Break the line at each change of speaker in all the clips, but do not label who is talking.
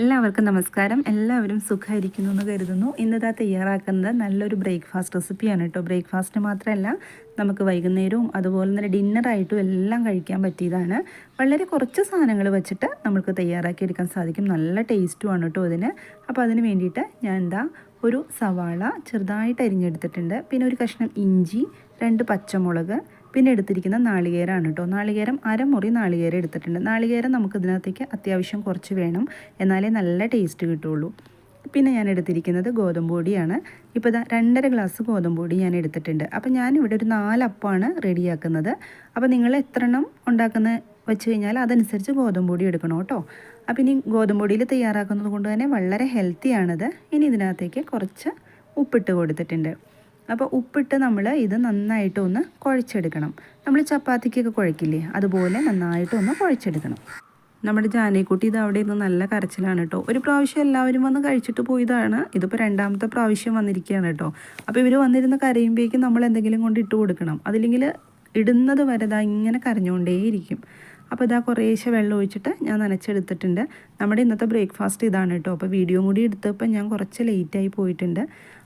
എല്ലാവർക്കും നമസ്കാരം. എല്ലാവരും സുഖമായിരിക്കുന്നു എന്ന് കരുതുന്നു. ഇന്നതാ തയ്യാറാക്കുന്നത് നല്ലൊരു ബ്രേക്ക്ഫാസ്റ്റ് റെസിപ്പിയാണ് കേട്ടോ. ബ്രേക്ക്ഫാസ്റ്റ് മാത്രമല്ല നമുക്ക് വൈകുന്നേരവും അതുപോലെ തന്നെ ഡിന്നറായിട്ടും എല്ലാം കഴിക്കാൻ പറ്റിയതാണ്. വളരെ കുറച്ച് സാധനങ്ങൾ വെച്ചിട്ട് നമുക്ക് തയ്യാറാക്കിയെടുക്കാൻ സാധിക്കും. നല്ല ടേസ്റ്റുമാണ് കേട്ടോ ഇതിന്. അപ്പോൾ അതിന് വേണ്ടിയിട്ട് ഞാൻ എന്താ ഒരു സവാള ചെറുതായിട്ട് അരിഞ്ഞെടുത്തിട്ടുണ്ട്. പിന്നെ ഒരു കഷ്ണം ഇഞ്ചി രണ്ട് പച്ചമുളക് പിന്നെ എടുത്തിരിക്കുന്ന നാളികേരമാണ് കേട്ടോ. നാളികേരം അരമുറി നാളികേരം എടുത്തിട്ടുണ്ട്. നാളികേരം നമുക്ക് ഇതിനകത്തേക്ക് അത്യാവശ്യം കുറച്ച് വേണം. എന്നാലേ നല്ല ടേസ്റ്റ് കിട്ടുള്ളൂ. പിന്നെ ഞാൻ എടുത്തിരിക്കുന്നത് ഗോതമ്പ് പൊടിയാണ്. ഇപ്പോൾ ഇതാ രണ്ടര ഗ്ലാസ് ഗോതമ്പ് പൊടി ഞാൻ എടുത്തിട്ടുണ്ട്. അപ്പോൾ ഞാനിവിടെ ഒരു നാലപ്പമാണ് റെഡിയാക്കുന്നത്. അപ്പോൾ നിങ്ങൾ എത്ര എണ്ണം ഉണ്ടാക്കുന്ന വെച്ച് കഴിഞ്ഞാൽ അതനുസരിച്ച് ഗോതമ്പ് പൊടി എടുക്കണം കേട്ടോ. അപ്പോൾ ഇനി ഗോതമ്പ് പൊടിയിൽ തയ്യാറാക്കുന്നത് കൊണ്ട് തന്നെ വളരെ ഹെൽത്തിയാണിത് ഇനി ഇതിനകത്തേക്ക് കുറച്ച് ഉപ്പിട്ട് കൊടുത്തിട്ടുണ്ട്. അപ്പോൾ ഉപ്പിട്ട് നമ്മൾ ഇത് നന്നായിട്ട് ഒന്ന് കുഴച്ചെടുക്കണം. നമ്മൾ ചപ്പാത്തിക്കൊക്കെ കുഴക്കില്ലേ? അതുപോലെ നന്നായിട്ട് ഒന്ന് കുഴച്ചെടുക്കണം. നമ്മുടെ ജാനേക്കുട്ടി ഇത് അവിടെ ഇരുന്ന് നല്ല കരച്ചിലാണ് കേട്ടോ ഒരു പ്രാവശ്യം എല്ലാവരും വന്ന് കഴിച്ചിട്ട് പോയതാണ്. ഇതിപ്പോൾ രണ്ടാമത്തെ പ്രാവശ്യം വന്നിരിക്കുകയാണ് കേട്ടോ അപ്പോൾ ഇവർ വന്നിരുന്ന് കരയുമ്പോഴേക്കും നമ്മൾ എന്തെങ്കിലും കൊണ്ട് ഇട്ട് കൊടുക്കണം. അതില്ലെങ്കിൽ ഇടുന്നത് വരെ ഇതാ ഇങ്ങനെ കരഞ്ഞുകൊണ്ടേയിരിക്കും അപ്പോൾ ഇതാ കുറേശ്ശെ വെള്ളം ഒഴിച്ചിട്ട് ഞാൻ നനച്ചെടുത്തിട്ടുണ്ട്. നമ്മുടെ ഇന്നത്തെ ബ്രേക്ക്ഫാസ്റ്റ് ഇതാണ് കേട്ടോ അപ്പോൾ വീഡിയോ കൂടി എടുത്തപ്പോൾ ഞാൻ കുറച്ച് ലേറ്റായി പോയിട്ടുണ്ട്.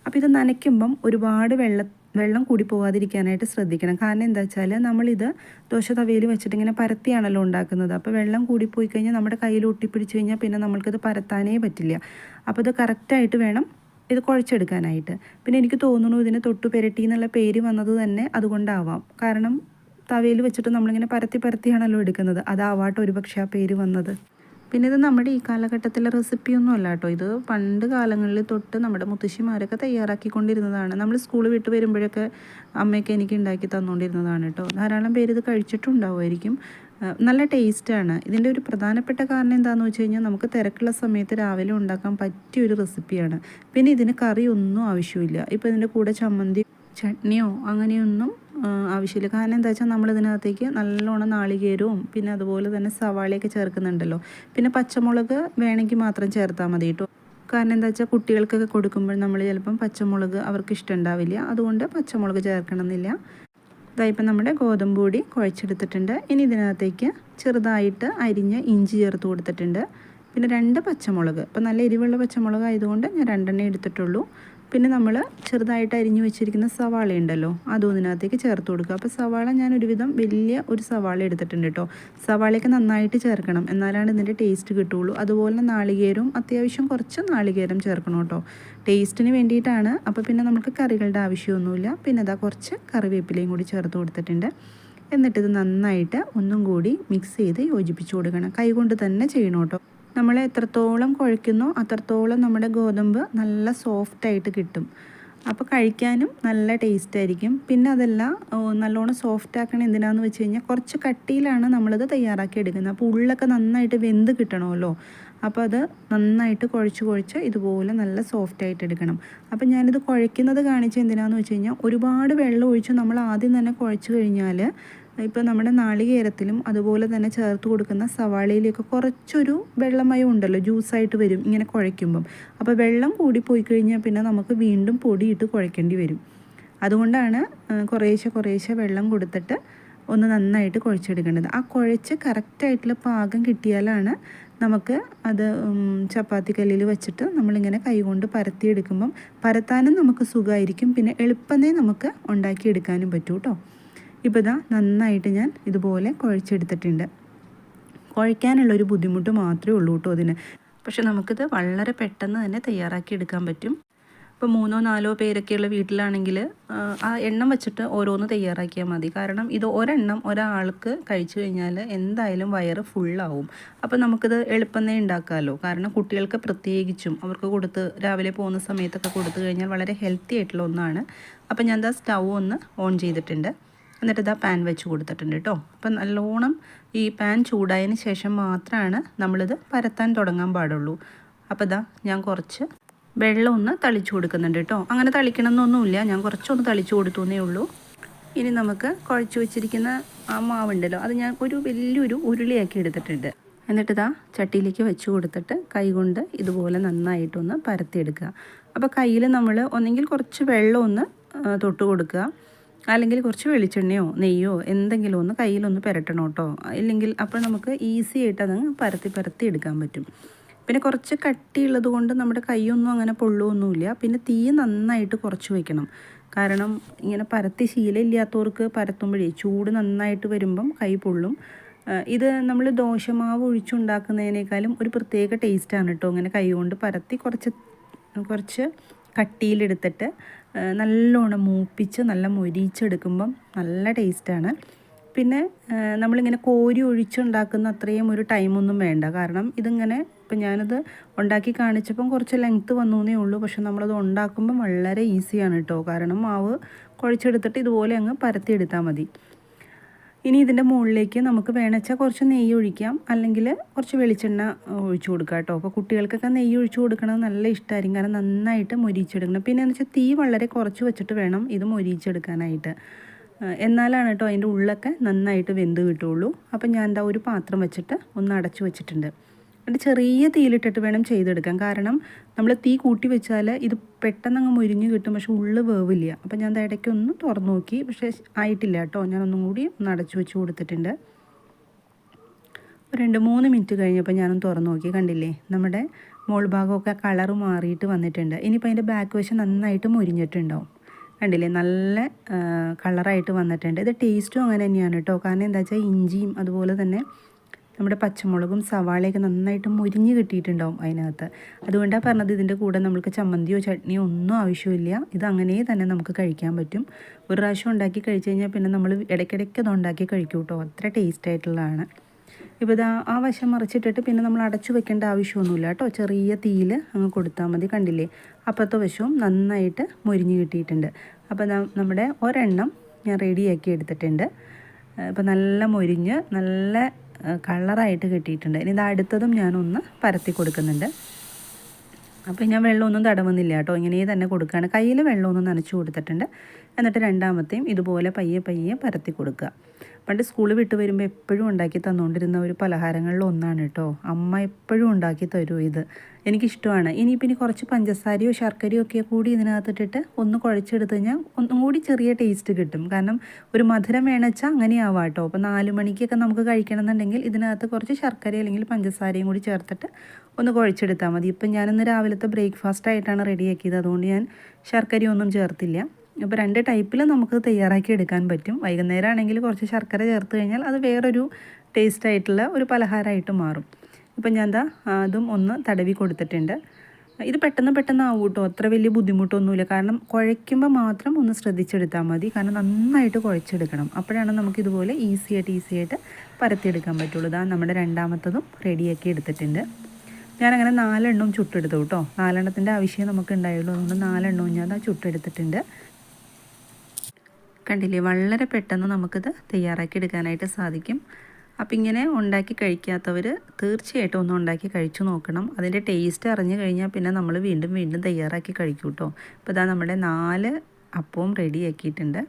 അപ്പോൾ ഇത് നനയ്ക്കുമ്പം ഒരുപാട് വെള്ള വെള്ളം കൂടി പോകാതിരിക്കാനായിട്ട് ശ്രദ്ധിക്കണം. കാരണം എന്താ വെച്ചാൽ നമ്മളിത് ദോശ തവയിൽ വെച്ചിട്ട് ഇങ്ങനെ പരത്തിയാണല്ലോ ഉണ്ടാക്കുന്നത്. അപ്പോൾ വെള്ളം കൂടി പോയി കഴിഞ്ഞാൽ നമ്മുടെ കയ്യിൽ ഒട്ടിപ്പിടിച്ച് കഴിഞ്ഞാൽ പിന്നെ നമ്മൾക്കിത് പരത്താനേ പറ്റില്ല. അപ്പോൾ ഇത് കറക്റ്റായിട്ട് വേണം ഇത് കുഴച്ചെടുക്കാനായിട്ട്. പിന്നെ എനിക്ക് തോന്നുന്നു ഇതിന് തൊട്ടു പെരട്ടി എന്നുള്ള പേര് വന്നത് തന്നെ അതുകൊണ്ടാവാം. കാരണം തവയിൽ വെച്ചിട്ട് നമ്മളിങ്ങനെ പരത്തി പരത്തിയാണല്ലോ എടുക്കുന്നത്. അതാവാട്ടെ ഒരുപക്ഷെ ആ പേര് വന്നത്. പിന്നെ ഇത് നമ്മുടെ ഈ കാലഘട്ടത്തിലെ റെസിപ്പിയൊന്നും അല്ല കേട്ടോ. ഇത് പണ്ട് കാലങ്ങളിൽ തൊട്ട് നമ്മുടെ മുത്തശ്ശിമാരൊക്കെ തയ്യാറാക്കിക്കൊണ്ടിരുന്നതാണ്. നമ്മൾ സ്കൂൾ വിട്ട് വരുമ്പോഴൊക്കെ അമ്മയൊക്കെ എനിക്ക് ഉണ്ടാക്കി തന്നുകൊണ്ടിരുന്നതാണ് കേട്ടോ. ധാരാളം പേര് ഇത് കഴിച്ചിട്ടുണ്ടാവുമായിരിക്കും. നല്ല ടേസ്റ്റാണ് ഇതിന്റെ ഒരു പ്രധാനപ്പെട്ട കാരണം എന്താണെന്ന് വെച്ച് കഴിഞ്ഞാൽ നമുക്ക് തിരക്കുള്ള സമയത്ത് രാവിലെ ഉണ്ടാക്കാൻ പറ്റിയ ഒരു റെസിപ്പിയാണ് പിന്നെ ഇതിന് കറിയൊന്നും ആവശ്യമില്ല. ഇപ്പോൾ ഇതിന്റെ കൂടെ ചമ്മന്തി ചട്നിയോ അങ്ങനെയൊന്നും ആവശ്യമില്ല. കാരണം എന്താ വെച്ചാൽ നമ്മൾ ഇതിനകത്തേക്ക് നല്ലോണം നാളികേരവും പിന്നെ അതുപോലെ തന്നെ സവാളയൊക്കെ ചേർക്കുന്നുണ്ടല്ലോ. പിന്നെ പച്ചമുളക് വേണമെങ്കിൽ മാത്രം ചേർത്താൽ മതി കേട്ടോ കാരണം എന്താ വെച്ചാൽ കുട്ടികൾക്കൊക്കെ കൊടുക്കുമ്പോൾ നമ്മൾ ചിലപ്പം പച്ചമുളക് അവർക്ക് ഇഷ്ടമുണ്ടാവില്ല. അതുകൊണ്ട് പച്ചമുളക് ചേർക്കണമെന്നില്ല. ഇതായിപ്പം നമ്മുടെ ഗോതമ്പ് പൊടി കുഴച്ചെടുത്തിട്ടുണ്ട്. ഇനി ഇതിനകത്തേക്ക് ചെറുതായിട്ട് അരിഞ്ഞ് ഇഞ്ചി ചേർത്ത് കൊടുത്തിട്ടുണ്ട്. പിന്നെ രണ്ട് പച്ചമുളക്. ഇപ്പം നല്ല എരിവുള്ള പച്ചമുളക് ആയതുകൊണ്ട് ഞാൻ രണ്ടെണ്ണം എടുത്തിട്ടുള്ളൂ. പിന്നെ നമ്മൾ ചെറുതായിട്ട് അരിഞ്ഞു വെച്ചിരിക്കുന്ന സവാള ഉണ്ടല്ലോ അതും ഇതിനകത്തേക്ക് ചേർത്ത് കൊടുക്കുക. അപ്പോൾ സവാള ഞാൻ ഒരുവിധം വലിയ ഒരു സവാള എടുത്തിട്ടുണ്ട് കേട്ടോ സവാളയൊക്കെ നന്നായിട്ട് ചേർക്കണം എന്നാലാണ് ഇതിന്റെ ടേസ്റ്റ് കിട്ടുള്ളൂ. അതുപോലെ നാളികേരവും അത്യാവശ്യം കുറച്ച് നാളികേരം ചേർക്കണം കേട്ടോ ടേസ്റ്റിന് വേണ്ടിയിട്ടാണ്. അപ്പോൾ പിന്നെ നമുക്ക് കറികളുടെ ആവശ്യമൊന്നുമില്ല. പിന്നെ അതാ കുറച്ച് കറിവേപ്പിലയും കൂടി ചേർത്ത് കൊടുത്തിട്ടുണ്ട്. എന്നിട്ടിത് നന്നായിട്ട് ഒന്നും കൂടി മിക്സ് ചെയ്ത് യോജിപ്പിച്ച് കൊടുക്കണം. കൈകൊണ്ട് തന്നെ ചെയ്യണം കേട്ടോ നമ്മൾ എത്രത്തോളം കുഴയ്ക്കുന്നോ അത്രത്തോളം നമ്മുടെ ഗോതമ്പ് നല്ല സോഫ്റ്റായിട്ട് കിട്ടും. അപ്പോൾ കഴിക്കാനും നല്ല ടേസ്റ്റ് ആയിരിക്കും. പിന്നെ അതല്ല നല്ലോണം സോഫ്റ്റ് ആക്കണം എന്തിനാന്ന് വെച്ച് കഴിഞ്ഞാൽ കുറച്ച് കട്ടിയിലാണ് നമ്മളത് തയ്യാറാക്കി എടുക്കുന്നത്. അപ്പോൾ ഉള്ളൊക്കെ നന്നായിട്ട് വെന്ത് കിട്ടണമല്ലോ. അപ്പോൾ അത് നന്നായിട്ട് കുഴച്ച് കുഴച്ച് ഇതുപോലെ നല്ല സോഫ്റ്റ് ആയിട്ട് എടുക്കണം. അപ്പോൾ ഞാനിത് കുഴയ്ക്കുന്നത് കാണിച്ച് എന്തിനാന്ന് വെച്ച് കഴിഞ്ഞാൽ ഒരുപാട് വെള്ളം ഒഴിച്ച് നമ്മൾ ആദ്യം തന്നെ കുഴച്ച് കഴിഞ്ഞാൽ ഇപ്പോൾ നമ്മുടെ നാളികേരത്തിലും അതുപോലെ തന്നെ ചേർത്ത് കൊടുക്കുന്ന സവാളയിലേക്ക് കുറച്ചൊരു വെള്ളമയം ഉണ്ടല്ലോ ജ്യൂസായിട്ട് വരും ഇങ്ങനെ കുഴയ്ക്കുമ്പം. അപ്പോൾ വെള്ളം കൂടി പോയി കഴിഞ്ഞാൽ പിന്നെ നമുക്ക് വീണ്ടും പൊടിയിട്ട് കുഴയ്ക്കേണ്ടി വരും. അതുകൊണ്ടാണ് കുറേശ്ശെ കുറേശ്ശെ വെള്ളം കൊടുത്തിട്ട് ഒന്ന് നന്നായിട്ട് കുഴച്ചെടുക്കേണ്ടത്. ആ കുഴച്ച് കറക്റ്റായിട്ടുള്ള പാകം കിട്ടിയാലാണ് നമുക്ക് അത് ചപ്പാത്തി കല്ലിൽ വെച്ചിട്ട് നമ്മളിങ്ങനെ കൈകൊണ്ട് പരത്തിയെടുക്കുമ്പം പരത്താനും നമുക്ക് സുഖമായിരിക്കും. പിന്നെ എളുപ്പമേ നമുക്ക് ഉണ്ടാക്കിയെടുക്കാനും പറ്റൂ കേട്ടോ. ഇപ്പോൾ ഇതാ നന്നായിട്ട് ഞാൻ ഇതുപോലെ കുഴച്ചെടുത്തിട്ടുണ്ട്. കുഴയ്ക്കാനുള്ളൊരു ബുദ്ധിമുട്ട് മാത്രമേ ഉള്ളൂ കേട്ടോ അതിന്. പക്ഷെ നമുക്കിത് വളരെ പെട്ടെന്ന് തന്നെ തയ്യാറാക്കി എടുക്കാൻ പറ്റും. ഇപ്പോൾ മൂന്നോ നാലോ പേരൊക്കെയുള്ള വീട്ടിലാണെങ്കിൽ ആ എണ്ണം വെച്ചിട്ട് ഓരോന്ന് തയ്യാറാക്കിയാൽ മതി. കാരണം ഇത് ഒരെണ്ണം ഒരാൾക്ക് കഴിച്ചു കഴിഞ്ഞാൽ എന്തായാലും വയറ് ഫുള്ളാവും. അപ്പോൾ നമുക്കിത് എളുപ്പമേ ഉണ്ടാക്കാമല്ലോ. കാരണം കുട്ടികൾക്ക് പ്രത്യേകിച്ചും അവർക്ക് കൊടുത്ത് രാവിലെ പോകുന്ന സമയത്തൊക്കെ കൊടുത്തു കഴിഞ്ഞാൽ വളരെ ഹെൽത്തി ആയിട്ടുള്ള ഒന്നാണ്. അപ്പോൾ ഞാൻ എന്താ സ്റ്റൗ ഒന്ന് ഓൺ ചെയ്തിട്ടുണ്ട്. എന്നിട്ട് ഇതാ പാൻ വെച്ച് കൊടുത്തിട്ടുണ്ട് കേട്ടോ അപ്പം നല്ലോണം ഈ പാൻ ചൂടായതിന് ശേഷം മാത്രമാണ് നമ്മളിത് പരത്താൻ തുടങ്ങാൻ പാടുള്ളൂ. അപ്പോൾ ഇതാ ഞാൻ കുറച്ച് വെള്ളം ഒന്ന് തളിച്ചു കൊടുക്കുന്നുണ്ട് കേട്ടോ അങ്ങനെ തളിക്കണമെന്നൊന്നുമില്ല. ഞാൻ കുറച്ചൊന്ന് തളിച്ചു കൊടുത്തുന്നേ ഉള്ളൂ. ഇനി നമുക്ക് കുഴച്ചു വെച്ചിരിക്കുന്ന ആ മാവുണ്ടല്ലോ അത് ഞാൻ ഒരു വലിയൊരു ഉരുളിയാക്കി എടുത്തിട്ടുണ്ട്. എന്നിട്ട് ഇതാ ചട്ടിയിലേക്ക് വെച്ച് കൊടുത്തിട്ട് കൈകൊണ്ട് ഇതുപോലെ നന്നായിട്ടൊന്ന് പരത്തിയെടുക്കുക. അപ്പോൾ കയ്യിൽ നമ്മൾ ഒന്നെങ്കിൽ കുറച്ച് വെള്ളം ഒന്ന് തൊട്ട് കൊടുക്കുക. അല്ലെങ്കിൽ കുറച്ച് വെളിച്ചെണ്ണയോ നെയ്യോ എന്തെങ്കിലും ഒന്ന് കയ്യിലൊന്ന് പുരട്ടണം കേട്ടോ. ഇല്ലെങ്കിൽ അപ്പോൾ നമുക്ക് ഈസി ആയിട്ട് അതങ്ങ് പരത്തി പരത്തി എടുക്കാൻ പറ്റും. പിന്നെ കുറച്ച് കട്ടിയുള്ളത് കൊണ്ട് നമ്മുടെ കൈയൊന്നും അങ്ങനെ പൊള്ളുമൊന്നുമില്ല പിന്നെ തീ നന്നായിട്ട് കുറച്ച് വയ്ക്കണം കാരണം ഇങ്ങനെ പരത്തി ശീലമില്ലാത്തവർക്ക് പരത്തുമ്പോഴേ ചൂട് നന്നായിട്ട് വരുമ്പം കൈ പൊള്ളും. ഇത് നമ്മൾ ദോശമാവ് ഒഴിച്ചുണ്ടാക്കുന്നതിനേക്കാളും ഒരു പ്രത്യേക ടേസ്റ്റാണ് കേട്ടോ ഇങ്ങനെ കൈ കൊണ്ട് പരത്തി കുറച്ച് കുറച്ച് കട്ടിയിലെടുത്തിട്ട് നല്ലോണം മൂപ്പിച്ച് നല്ല മൊരിച്ചെടുക്കുമ്പം നല്ല ടേസ്റ്റാണ്. പിന്നെ നമ്മളിങ്ങനെ കോരി ഒഴിച്ചുണ്ടാക്കുന്ന അത്രയും ഒരു ടൈമൊന്നും വേണ്ട. കാരണം ഇതിങ്ങനെ ഇപ്പം ഞാനത് ഉണ്ടാക്കി കാണിച്ചപ്പം കുറച്ച് ലെങ്ത്ത് വന്നേ ഉള്ളൂ. പക്ഷെ നമ്മളത് ഉണ്ടാക്കുമ്പം വളരെ ഈസിയാണ് കേട്ടോ. കാരണം മാവ് കുഴച്ചെടുത്തിട്ട് ഇതുപോലെ അങ്ങ് പരത്തിയെടുത്താൽ മതി. ഇനി ഇതിന്റെ മുകളിലേക്ക് നമുക്ക് വേണമെച്ചാൽ കുറച്ച് നെയ്യ് ഒഴിക്കാം. അല്ലെങ്കിൽ കുറച്ച് വെളിച്ചെണ്ണ ഒഴിച്ചു കൊടുക്കാം കേട്ടോ. അപ്പോൾ കുട്ടികൾക്കൊക്കെ നെയ്യ് ഒഴിച്ചു കൊടുക്കണത് നല്ല ഇഷ്ടമായിരിക്കും കാരണം നന്നായിട്ട് മൊരിച്ചെടുക്കണം പിന്നെ എന്ന് വെച്ചാൽ തീ വളരെ കുറച്ച് വെച്ചിട്ട് വേണം ഇത് മൊരിച്ചെടുക്കാനായിട്ട് എന്നാലാണ് കേട്ടോ അതിന്റെ ഉള്ളൊക്കെ നന്നായിട്ട് വെന്ത് കിട്ടുള്ളൂ. അപ്പം ഞാൻ എന്താ ഒരു പാത്രം വെച്ചിട്ട് ഒന്ന് അടച്ചു വെച്ചിട്ടുണ്ട്. എന്നിട്ട് ചെറിയ തീയിലിട്ടിട്ട് വേണം ചെയ്തെടുക്കാൻ. കാരണം നമ്മൾ തീ കൂട്ടി വെച്ചാൽ ഇത് പെട്ടെന്ന് അങ്ങ് മുരിഞ്ഞ് കിട്ടും പക്ഷെ ഉള്ളു വേവില്ല. അപ്പം ഞാൻ ഇടയ്ക്ക് ഒന്ന് തുറന്നു നോക്കി പക്ഷേ ആയിട്ടില്ല കേട്ടോ. ഞാൻ ഒന്നും കൂടി ഒന്ന് അടച്ചു വെച്ച് കൊടുത്തിട്ടുണ്ട്. രണ്ട് മൂന്ന് മിനിറ്റ് കഴിഞ്ഞപ്പോൾ ഞാനൊന്ന് തുറന്നു നോക്കി. കണ്ടില്ലേ? നമ്മുടെ മോൾ ഭാഗമൊക്കെ കളർ മാറിയിട്ട് വന്നിട്ടുണ്ട്. ഇനിയിപ്പോൾ അതിന്റെ ബാക്ക് വശം നന്നായിട്ട് മുരിഞ്ഞിട്ടുണ്ടാവും. കണ്ടില്ലേ? നല്ല കളറായിട്ട് വന്നിട്ടുണ്ട്. ഇത് ടേസ്റ്റും അങ്ങനെ തന്നെയാണ് കേട്ടോ. കാരണം എന്താ വെച്ചാൽ ഇഞ്ചിയും അതുപോലെ തന്നെ നമ്മുടെ പച്ചമുളകും സവാളയൊക്കെ നന്നായിട്ട് മുരിഞ്ഞ് കിട്ടിയിട്ടുണ്ടാവും അതിനകത്ത്. അതുകൊണ്ടാണ് പറഞ്ഞത് ഇതിന്റെ കൂടെ നമുക്ക് ചമ്മന്തിയോ ചട്നിയോ ഒന്നും ആവശ്യമില്ല. ഇത് അങ്ങനെ തന്നെ നമുക്ക് കഴിക്കാൻ പറ്റും. ഒരു പ്രാവശ്യം ഉണ്ടാക്കി കഴിച്ച് കഴിഞ്ഞാൽ പിന്നെ നമ്മൾ ഇടയ്ക്കിടയ്ക്ക് അത് ഉണ്ടാക്കി കഴിക്കും കേട്ടോ. അത്ര ടേസ്റ്റ് ആയിട്ടുള്ളതാണ്. ഇപ്പോൾ ഇത് ആ വശം മറിച്ചിട്ടിട്ട് പിന്നെ നമ്മൾ അടച്ചു വെക്കേണ്ട ആവശ്യമൊന്നുമില്ല കേട്ടോ. ചെറിയ തീയിൽ അങ്ങ് കൊടുത്താൽ മതി കണ്ടില്ലേ? അപ്പുറത്തെ വശവും നന്നായിട്ട് മുരിഞ്ഞ് കിട്ടിയിട്ടുണ്ട്. അപ്പോൾ നമ്മുടെ ഒരെണ്ണം ഞാൻ റെഡിയാക്കി എടുത്തിട്ടുണ്ട്. അപ്പോൾ നല്ല മുരിഞ്ഞ് നല്ല കളറായിട്ട് കിട്ടിയിട്ടുണ്ട്. ഇനി ഇത് അടുത്തതും ഞാനൊന്ന് പരത്തി കൊടുക്കുന്നുണ്ട്. അപ്പോൾ ഞാൻ വെള്ളമൊന്നും തടവുന്നില്ല കേട്ടോ. ഇങ്ങനെ തന്നെ കൊടുക്കുകയാണ്. കയ്യിൽ വെള്ളമൊന്നും നനച്ചു കൊടുത്തിട്ടുണ്ട്. എന്നിട്ട് രണ്ടാമത്തെയും ഇതുപോലെ പയ്യെ പയ്യെ പരത്തി കൊടുക്കുക. പണ്ട് സ്കൂൾ വിട്ട് വരുമ്പോൾ എപ്പോഴും ഉണ്ടാക്കി തന്നുകൊണ്ടിരുന്ന ഒരു പലഹാരങ്ങളിൽ ഒന്നാണ് കേട്ടോ അമ്മ എപ്പോഴും ഉണ്ടാക്കി തരൂ ഇത്. എനിക്കിഷ്ടമാണ്. ഇനി ഇനി കുറച്ച് പഞ്ചസാരയോ ശർക്കരയോ ഒക്കെ കൂടി ഇതിനകത്തിട്ടിട്ട് ഒന്ന് കുഴച്ചെടുത്ത് കഴിഞ്ഞാൽ ഒന്നും കൂടി ചെറിയ ടേസ്റ്റ് കിട്ടും. കാരണം ഒരു മധുരം വേണച്ചാൽ അങ്ങനെയാവാം കേട്ടോ അപ്പോൾ നാല് മണിക്കൊക്കെ നമുക്ക് കഴിക്കണമെന്നുണ്ടെങ്കിൽ ഇതിനകത്ത് കുറച്ച് ശർക്കര അല്ലെങ്കിൽ പഞ്ചസാരയും കൂടി ചേർത്തിട്ട് ഒന്ന് കുഴച്ചെടുത്താൽ മതി. ഇപ്പം ഞാനിന്ന് രാവിലത്തെ ബ്രേക്ക്ഫാസ്റ്റ് ആയിട്ടാണ് റെഡിയാക്കിയത് അതുകൊണ്ട് ഞാൻ ശർക്കരയൊന്നും ചേർത്തില്ല. അപ്പോൾ രണ്ട് ടൈപ്പിൽ നമുക്ക് തയ്യാറാക്കി എടുക്കാൻ പറ്റും. വൈകുന്നേരം ആണെങ്കിൽ കുറച്ച് ശർക്കര ചേർത്ത് കഴിഞ്ഞാൽ അത് വേറൊരു ടേസ്റ്റ് ആയിട്ടുള്ള ഒരു പലഹാരമായിട്ട് മാറും. ഇപ്പം ഞാൻ എന്താ അതും ഒന്ന് തടവി കൊടുത്തിട്ടുണ്ട്. ഇത് പെട്ടെന്ന് പെട്ടെന്ന് ആവും കേട്ടോ അത്ര വലിയ ബുദ്ധിമുട്ടൊന്നുമില്ല. കാരണം കുഴയ്ക്കുമ്പോൾ മാത്രം ഒന്ന് ശ്രദ്ധിച്ചെടുത്താൽ മതി. കാരണം നന്നായിട്ട് കുഴച്ചെടുക്കണം. അപ്പോഴാണ് നമുക്ക് ഇതുപോലെ ഈസി ആയിട്ട് ഈസി ആയിട്ട് പരത്തിയെടുക്കാൻ പറ്റുള്ളൂ. ഇതാ നമ്മുടെ രണ്ടാമത്തതും റെഡിയാക്കി എടുത്തിട്ടുണ്ട്. ഞാനങ്ങനെ നാലെണ്ണവും ചുട്ടെടുത്തു കേട്ടോ. നാലെണ്ണത്തിന്റെ ആവശ്യം നമുക്ക് ഉണ്ടായുള്ളൂ. അതുകൊണ്ട് നാലെണ്ണവും ഞാൻ ചുട്ടെടുത്തിട്ടുണ്ട്. കണ്ടില്ലേ? വളരെ പെട്ടെന്ന് നമുക്കിത് തയ്യാറാക്കി എടുക്കാനായിട്ട് സാധിക്കും. അപ്പം ഇങ്ങനെ ഉണ്ടാക്കി കഴിക്കാത്തവർ തീർച്ചയായിട്ടും ഒന്ന് ഉണ്ടാക്കി കഴിച്ചു നോക്കണം. അതിന്റെ ടേസ്റ്റ് അറിഞ്ഞു കഴിഞ്ഞാൽ പിന്നെ നമ്മൾ വീണ്ടും വീണ്ടും തയ്യാറാക്കി കഴിക്കും കേട്ടോ അപ്പോൾ ഇതാ നമ്മുടെ നാല് അപ്പവും റെഡിയാക്കിയിട്ടുണ്ട്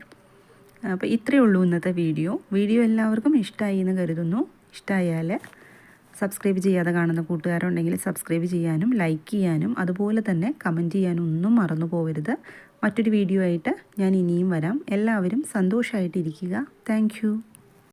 അപ്പോൾ ഇത്രയേ ഉള്ളൂ ഇന്നത്തെ വീഡിയോ. വീഡിയോ എല്ലാവർക്കും ഇഷ്ടമായി എന്ന് കരുതുന്നു. ഇഷ്ടമായാൽ സബ്സ്ക്രൈബ് ചെയ്യാതെ കാണുന്ന കൂട്ടുകാരുണ്ടെങ്കിൽ സബ്സ്ക്രൈബ് ചെയ്യാനും ലൈക്ക് ചെയ്യാനും അതുപോലെ തന്നെ കമന്റ് ചെയ്യാനും ഒന്നും മറന്നു പോകരുത് മറ്റൊരു വീഡിയോ ആയിട്ട് ഞാൻ ഇനിയും വരാം. എല്ലാവരും സന്തോഷമായിട്ടിരിക്കുക താങ്ക്